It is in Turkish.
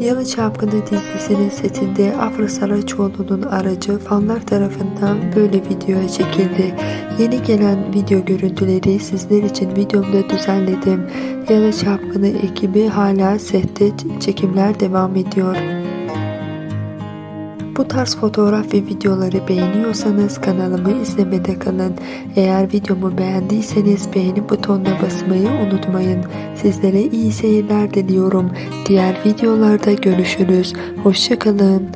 Yalı Çapkını dizisinin setinde Afra Saraçoğlu'nun aracı fanlar tarafından böyle videoya çekildi. Yeni gelen video görüntüleri sizler için videomda düzenledim. Yalı Çapkını ekibi hala sette çekimler devam ediyor. Bu tarz fotoğraf ve videoları beğeniyorsanız kanalımı izlemede kalın. Eğer videomu beğendiyseniz beğeni butonuna basmayı unutmayın. Sizlere iyi seyirler diliyorum. Diğer videolarda görüşürüz. Hoşçakalın.